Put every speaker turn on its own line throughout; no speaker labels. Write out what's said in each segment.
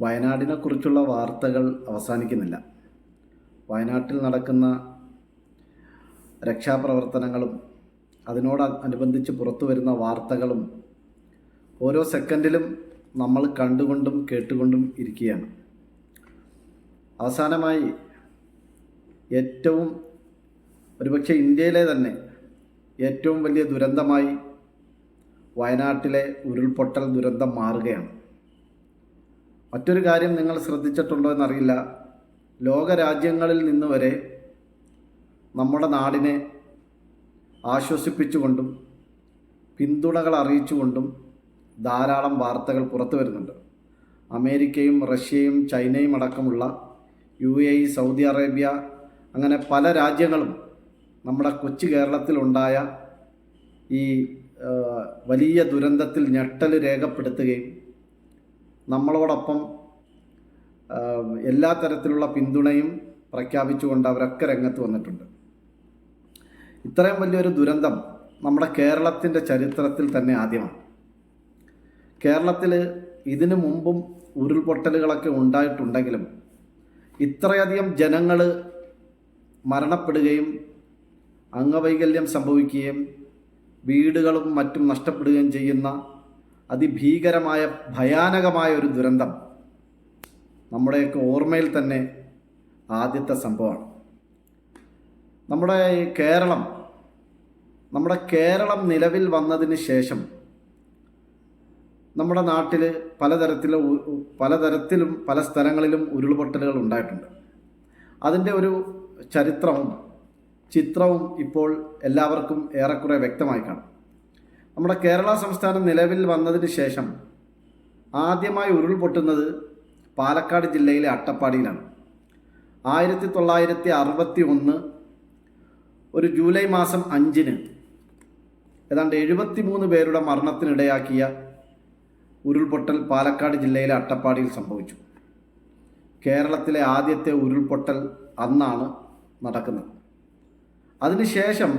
വയനാടിനെ കുറിച്ചുള്ള വാർത്തകൾ അവസാനിക്കുന്നില്ല. വയനാട്ടിൽ നടക്കുന്ന രക്ഷാപ്രവർത്തനങ്ങളും അതിനോട് അനുബന്ധിച്ച് പുറത്തു വരുന്ന വാർത്തകളും ഓരോ സെക്കൻഡിലും നമ്മൾ കണ്ടുകൊണ്ടും കേട്ടുകൊണ്ടും ഇരിക്കുകയാണ്. അവസാനമായി ഏറ്റവും ഒരുപക്ഷെ ഇന്ത്യയിലെ തന്നെ ഏറ്റവും വലിയ ദുരന്തമായി വയനാട്ടിലെ ഉരുൾപൊട്ടൽ ദുരന്തം മാറുകയാണ്. മറ്റൊരു കാര്യം നിങ്ങൾ ശ്രദ്ധിച്ചിട്ടുണ്ടോ എന്നറിയില്ല. ലോകരാജ്യങ്ങളിൽ നിന്ന് വരെ നമ്മുടെ നാടിനെ ആശ്വസിപ്പിച്ചുകൊണ്ടും പിന്തുണകൾ അറിയിച്ചുകൊണ്ടും ധാരാളം വാർത്തകൾ പുറത്തു വരുന്നുണ്ട്. അമേരിക്കയും റഷ്യയും ചൈനയും അടക്കമുള്ള U A E Saudi Arabia അങ്ങനെ പല രാജ്യങ്ങളും നമ്മുടെ കൊച്ചു കേരളത്തിലുണ്ടായ ഈ വലിയ ദുരന്തത്തിൽ ഞെട്ടൽ രേഖപ്പെടുത്തുകയും നമ്മളോടൊപ്പം എല്ലാ തരത്തിലുള്ള പിന്തുണയും പ്രഖ്യാപിച്ചുകൊണ്ട് അവരൊക്കെ രംഗത്ത് വന്നിട്ടുണ്ട്. ഇത്രയും വലിയൊരു ദുരന്തം നമ്മുടെ കേരളത്തിന്റെ ചരിത്രത്തിൽ തന്നെ ആദ്യമാണ്. കേരളത്തിൽ ഇതിനു മുമ്പും ഉരുൾപൊട്ടലുകളൊക്കെ ഉണ്ടായിട്ടുണ്ടെങ്കിലും ഇത്രയധികം ജനങ്ങൾ മരണപ്പെടുകയും അംഗവൈകല്യം സംഭവിക്കുകയും വീടുകളും മറ്റും നഷ്ടപ്പെടുകയും ചെയ്യുന്ന അതിഭീകരമായ ഭയാനകമായ ഒരു ദുരന്തം നമ്മുടെയൊക്കെ ഓർമ്മയിൽ തന്നെ ആദ്യത്തെ സംഭവമാണ്. നമ്മുടെ ഈ കേരളം നമ്മുടെ കേരളം നിലവിൽ വന്നതിന് ശേഷം നമ്മുടെ നാട്ടിൽ ഉ- പലതരത്തിലും പല സ്ഥലങ്ങളിലും ഉരുൾപൊട്ടലുകൾ ഉണ്ടായിട്ടുണ്ട്. അതിന്റെ ഒരു ചരിത്രവും ചിത്രവും ഇപ്പോൾ എല്ലാവർക്കും ഏറെക്കുറെ വ്യക്തമായി കാണും. നമ്മുടെ കേരള സംസ്ഥാനം നിലവിൽ വന്നതിന് ശേഷം ആദ്യമായി ഉരുൾപൊട്ടുന്നത് പാലക്കാട് ജില്ലയിലെ അട്ടപ്പാടിയിലാണ്. ആയിരത്തി തൊള്ളായിരത്തി അറുപത്തി ഒന്ന് ഒരു ജൂലൈ മാസം അഞ്ചിന് ഏതാണ്ട് എഴുപത്തി മൂന്ന് പേരുടെ മരണത്തിനിടയാക്കിയ ഉരുൾപൊട്ടൽ പാലക്കാട് ജില്ലയിലെ അട്ടപ്പാടിയിൽ സംഭവിച്ചു. കേരളത്തിലെ ആദ്യത്തെ ഉരുൾപൊട്ടൽ അന്നാണ് നടക്കുന്നത്. അതിനുശേഷം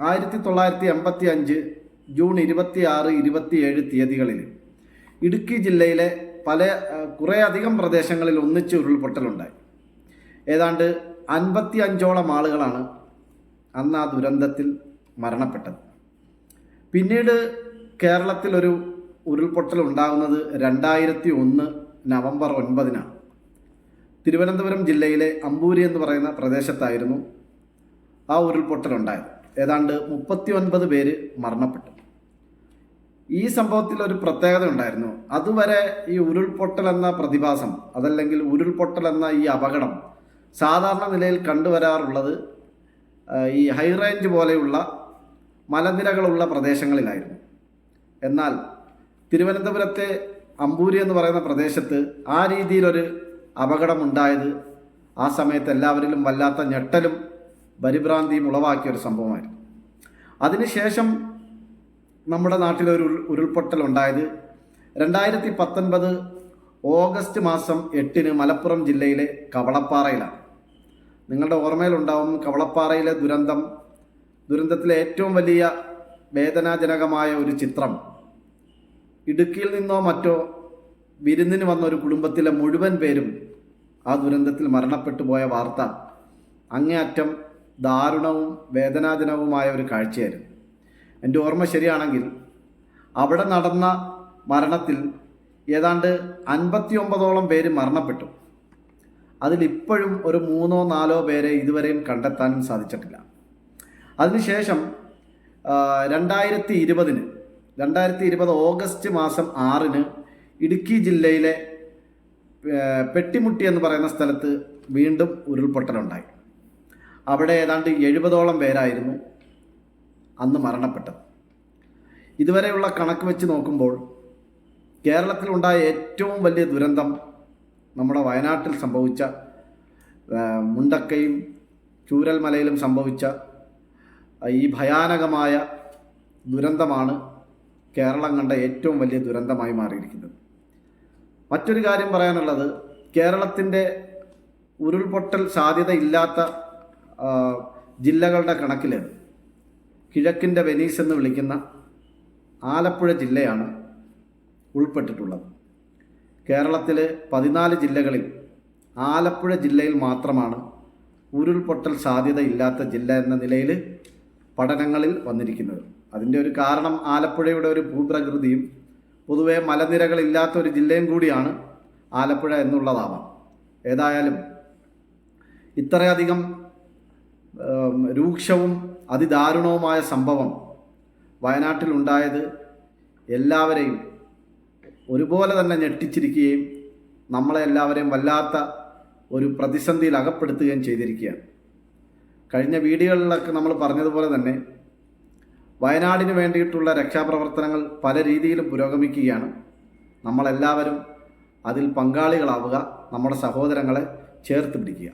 ആയിരത്തി തൊള്ളായിരത്തി എൺപത്തി അഞ്ച് ജൂൺ ഇരുപത്തി ആറ് ഇരുപത്തിയേഴ് തീയതികളിൽ ഇടുക്കി ജില്ലയിലെ പല കുറേയധികം പ്രദേശങ്ങളിൽ ഒന്നിച്ച് ഉരുൾപൊട്ടലുണ്ടായി. ഏതാണ്ട് അൻപത്തി അഞ്ചോളം ആളുകളാണ് അന്ന് ആ ദുരന്തത്തിൽ മരണപ്പെട്ടത്. പിന്നീട് കേരളത്തിലൊരു ഉരുൾപൊട്ടൽ ഉണ്ടാകുന്നത് രണ്ടായിരത്തി ഒന്ന് നവംബർ ഒൻപതിനാണ്. തിരുവനന്തപുരം ജില്ലയിലെ അമ്പൂരി എന്ന് പറയുന്ന പ്രദേശത്തായിരുന്നു ആ ഉരുൾപൊട്ടലുണ്ടായത്. ഏതാണ്ട് മുപ്പത്തി ഒൻപത് പേര് മരണപ്പെട്ടു. ഈ സംഭവത്തിൽ ഒരു പ്രത്യേകത ഉണ്ടായിരുന്നു. അതുവരെ ഈ ഉരുൾപൊട്ടൽ എന്ന പ്രതിഭാസം അതല്ലെങ്കിൽ ഉരുൾപൊട്ടൽ എന്ന ഈ അപകടം സാധാരണ നിലയിൽ കണ്ടുവരാറുള്ളത് ഈ ഹൈ റേഞ്ച് പോലെയുള്ള മലനിരകളുള്ള പ്രദേശങ്ങളിലായിരുന്നു. എന്നാൽ തിരുവനന്തപുരത്തെ അമ്പൂരി എന്ന് പറയുന്ന പ്രദേശത്ത് ആ രീതിയിലൊരു അപകടമുണ്ടായത് ആ സമയത്ത് എല്ലാവരിലും വല്ലാത്ത ഞെട്ടലും പരിഭ്രാന്തിയും ഉളവാക്കിയ ഒരു സംഭവമായിരുന്നു. അതിനുശേഷം നമ്മുടെ നാട്ടിൽ ഒരു ഉരുൾപൊട്ടൽ ഉണ്ടായത് രണ്ടായിരത്തി പത്തൊൻപത് ഓഗസ്റ്റ് മാസം എട്ടിന് മലപ്പുറം ജില്ലയിലെ കവളപ്പാറയിലാണ്. നിങ്ങളുടെ ഓർമ്മയിലുണ്ടാവും കവളപ്പാറയിലെ ദുരന്തം. ദുരന്തത്തിലെ ഏറ്റവും വലിയ വേദനാജനകമായ ഒരു ചിത്രം. ഇടുക്കിയിൽ നിന്നോ മറ്റോ വിരുന്നിന് വന്ന ഒരു കുടുംബത്തിലെ മുഴുവൻ പേരും ആ ദുരന്തത്തിൽ മരണപ്പെട്ടു പോയ വാർത്ത അങ്ങേയറ്റം ദാരുണവും വേദനാജനകവുമായ ഒരു കാഴ്ചയായിരുന്നു. എന്റെ ഓർമ്മ ശരിയാണെങ്കിൽ അവിടെ നടന്ന മരണത്തിൽ ഏതാണ്ട് അൻപത്തിയൊമ്പതോളം പേര് മരണപ്പെട്ടു. അതിലിപ്പോഴും ഒരു മൂന്നോ നാലോ പേരെ ഇതുവരെയും കണ്ടെത്താനും സാധിച്ചിട്ടില്ല. അതിനുശേഷം രണ്ടായിരത്തി ഇരുപതിന് രണ്ടായിരത്തി ഇരുപത് ഓഗസ്റ്റ് മാസം ആറിന് ഇടുക്കി ജില്ലയിലെ പെട്ടിമുട്ടി എന്ന് പറയുന്ന സ്ഥലത്ത് വീണ്ടും ഉരുൾപൊട്ടലുണ്ടായി. അവിടെ ഏതാണ്ട് എഴുപതോളം പേരായിരുന്നു. അന്ന് മരണപ്പെട്ടത്. ഇതുവരെയുള്ള കണക്ക് വെച്ച് നോക്കുമ്പോൾ കേരളത്തിലുണ്ടായ ഏറ്റവും വലിയ ദുരന്തം നമ്മുടെ വയനാട്ടിൽ സംഭവിച്ച മുണ്ടക്കയും ചൂരൽമലയിലും സംഭവിച്ച ഈ ഭയാനകമായ ദുരന്തമാണ് കേരളം കണ്ട ഏറ്റവും വലിയ ദുരന്തമായി മാറിയിരിക്കുന്നത്. മറ്റൊരു കാര്യം പറയാനുള്ളത് കേരളത്തിന്റെ ഉരുൾപൊട്ടൽ സാധ്യതയില്ലാത്ത ജില്ലകളുടെ കണക്കിൽ കിഴക്കിന്റെ വെനീസ് എന്ന് വിളിക്കുന്ന ആലപ്പുഴ ജില്ലയാണ് ഉൾപ്പെട്ടിട്ടുള്ളത്. കേരളത്തിലെ പതിനാല് ജില്ലകളിൽ ആലപ്പുഴ ജില്ലയിൽ മാത്രമാണ് ഉരുൾപൊട്ടൽ സാധ്യതയില്ലാത്ത ജില്ല എന്ന നിലയിൽ പഠനങ്ങളിൽ വന്നിരിക്കുന്നത്. അതിന്റെ ഒരു കാരണം ആലപ്പുഴയുടെ ഒരു ഭൂപ്രകൃതിയും പൊതുവെ മലനിരകളില്ലാത്ത ഒരു ജില്ലയും കൂടിയാണ് ആലപ്പുഴ എന്നുള്ളതാവാം. ഏതായാലും ഇത്രയധികം രൂക്ഷവും അതിദാരുണവുമായ സംഭവം വയനാട്ടിലുണ്ടായത് എല്ലാവരെയും ഒരുപോലെ തന്നെ ഞെട്ടിച്ചിരിക്കുകയും നമ്മളെ എല്ലാവരെയും വല്ലാത്ത ഒരു പ്രതിസന്ധിയിൽ അകപ്പെടുത്തുകയും ചെയ്തിരിക്കുകയാണ്. കഴിഞ്ഞ വീഡിയോകളിലൊക്കെ നമ്മൾ പറഞ്ഞതുപോലെ തന്നെ വയനാടിന് വേണ്ടിയിട്ടുള്ള രക്ഷാപ്രവർത്തനങ്ങൾ പല രീതിയിലും പുരോഗമിക്കുകയാണ്. നമ്മളെല്ലാവരും അതിൽ പങ്കാളികളാവുക നമ്മുടെ സഹോദരങ്ങളെ ചേർത്ത് പിടിക്കുക.